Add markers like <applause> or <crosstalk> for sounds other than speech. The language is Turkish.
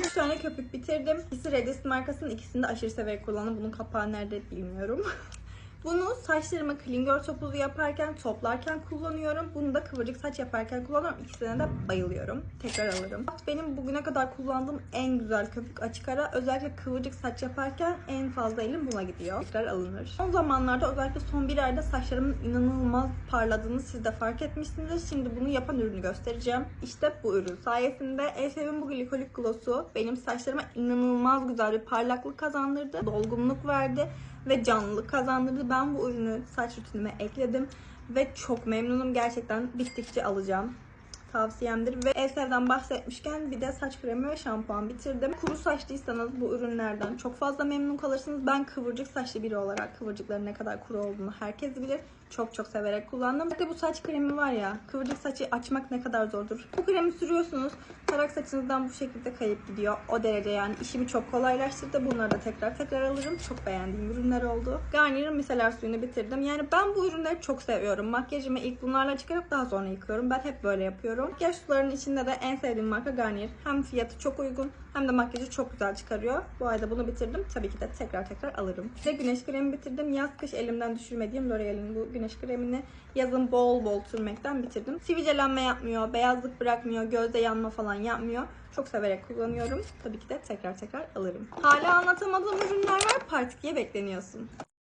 3 tane köpük bitirdim. İkisi Redis markasının ikisini de aşırı severek kullandım. Bunun kapağı nerede bilmiyorum. <laughs> Bunu saçlarıma klingör topuzu yaparken, toplarken kullanıyorum. Bunu da kıvırcık saç yaparken kullanıyorum. İkisine de bayılıyorum. Tekrar alırım. Benim bugüne kadar kullandığım en güzel köpük açık ara. Özellikle kıvırcık saç yaparken en fazla elim buna gidiyor. Tekrar alınır. Son zamanlarda özellikle son bir ayda saçlarımın inanılmaz parladığını siz de fark etmişsinizdir. Şimdi bunu yapan ürünü göstereceğim. İşte bu ürün sayesinde Elsev'in bu glikolik gloss'u benim saçlarıma inanılmaz güzel bir parlaklık kazandırdı. Dolgunluk verdi ve canlılık kazandırdı. Ben bu ürünü saç rutinime ekledim ve çok memnunum. Gerçekten bittikçe alacağım. Tavsiyemdir. Ve Elsev'den bahsetmişken bir de saç kremi ve şampuan bitirdim. Kuru saçlıysanız bu ürünlerden çok fazla memnun kalırsınız. Ben kıvırcık saçlı biri olarak kıvırcıkların ne kadar kuru olduğunu herkes bilir. Çok çok severek kullandım. De bu saç kremi var ya, kıvırcık saçı açmak ne kadar zordur. Bu kremi sürüyorsunuz, tarak saçınızdan bu şekilde kayıp gidiyor. O derece yani işimi çok kolaylaştırdı. Bunları da tekrar tekrar alırım. Çok beğendiğim ürünler oldu. Garnier'in miseler suyunu bitirdim. Yani ben bu ürünleri çok seviyorum. Makyajımı ilk bunlarla çıkarıp daha sonra yıkıyorum. Ben hep böyle yapıyorum. Makyaj sularının içinde de en sevdiğim marka Garnier. Hem fiyatı çok uygun hem de makyajı çok güzel çıkarıyor. Bu ayda bunu bitirdim. Tabii ki de tekrar tekrar alırım. Bir de güneş kremi bitirdim. Yaz kış elimden düşürmediğim L'Oreal'in bu güneş kremini yazın bol bol sürmekten bitirdim. Sivilcelenme yapmıyor, beyazlık bırakmıyor, gözde yanma falan yapmıyor. Çok severek kullanıyorum. Tabii ki de tekrar tekrar alırım. Hala anlatamadığım ürünler var. Part 2'ye bekleniyorsun.